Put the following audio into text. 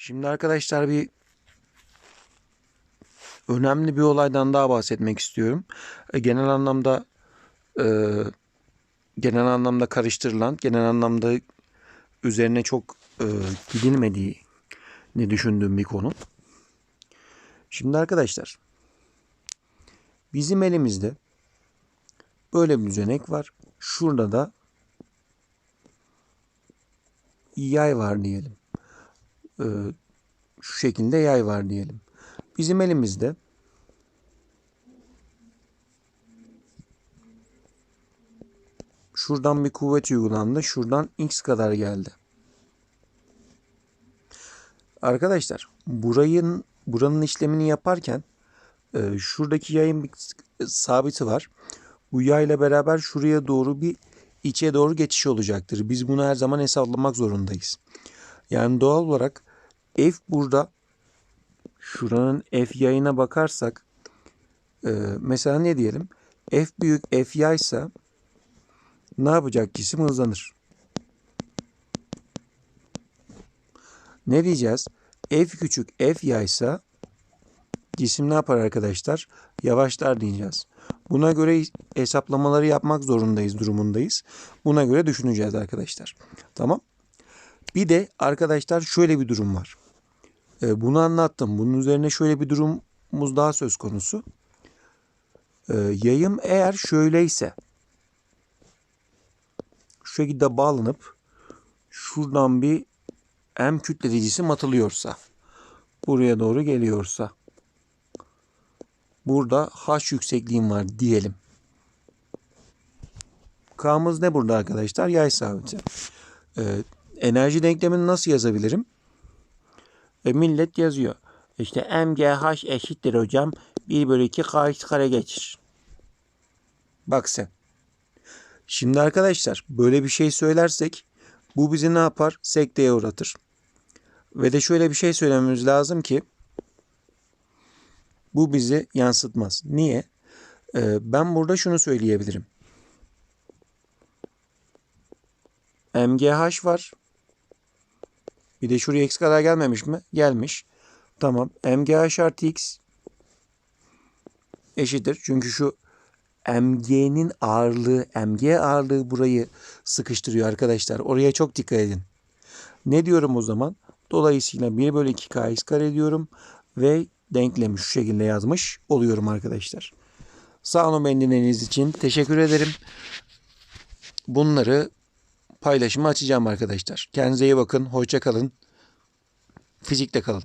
Şimdi arkadaşlar bir önemli bir olaydan daha bahsetmek istiyorum. E, Genel anlamda e, genel anlamda karıştırılan, genel anlamda üzerine çok e, gidilmediği ne düşündüğüm bir konu. Şimdi arkadaşlar bizim elimizde böyle bir düzenek var. Şurada da yay var diyelim. Ee, şu şekilde yay var diyelim. Bizim elimizde şuradan bir kuvvet uygulandı. Şuradan x kadar geldi. Arkadaşlar burayın buranın işlemini yaparken e, şuradaki yayın bir sabiti var. Bu yayla beraber şuraya doğru bir içe doğru geçiş olacaktır. Biz bunu her zaman hesaplamak zorundayız. Yani doğal olarak F burada şuranın F yayına bakarsak e, mesela ne diyelim? F büyük F yaysa ne yapacak cisim hızlanır. Ne diyeceğiz? F küçük F yaysa cisim ne yapar arkadaşlar? Yavaşlar diyeceğiz. Buna göre hesaplamaları yapmak zorundayız, durumundayız. Buna göre düşüneceğiz arkadaşlar. Tamam. Bir de arkadaşlar şöyle bir durum var. Ee, bunu anlattım. Bunun üzerine şöyle bir durumumuz daha söz konusu. Ee, yayım eğer şöyleyse şu şekilde bağlanıp şuradan bir M kütleli cisim atılıyorsa buraya doğru geliyorsa burada H yüksekliğim var diyelim. K'mız ne burada arkadaşlar? Yay sabiti. Ee, enerji denklemini nasıl yazabilirim? E, millet yazıyor. İşte MGH eşittir hocam. 1 bölü 2 KX kare geçir. Bak sen. Şimdi arkadaşlar böyle bir şey söylersek bu bizi ne yapar? Sekteye uğratır. Ve de şöyle bir şey söylememiz lazım ki bu bizi yansıtmaz. Niye? Ee, ben burada şunu söyleyebilirim. MGH var. Bir de şuraya x kadar gelmemiş mi? Gelmiş. Tamam. MGH artı x eşittir. Çünkü şu MG'nin ağırlığı, MG ağırlığı burayı sıkıştırıyor arkadaşlar. Oraya çok dikkat edin. Ne diyorum o zaman? Dolayısıyla 1 bölü 2 kx kare diyorum ve denklemi şu şekilde yazmış oluyorum arkadaşlar. Sağ olun beni için. Teşekkür ederim. Bunları paylaşıma açacağım arkadaşlar. Kendinize iyi bakın. Hoşça kalın. Fizikte kalın.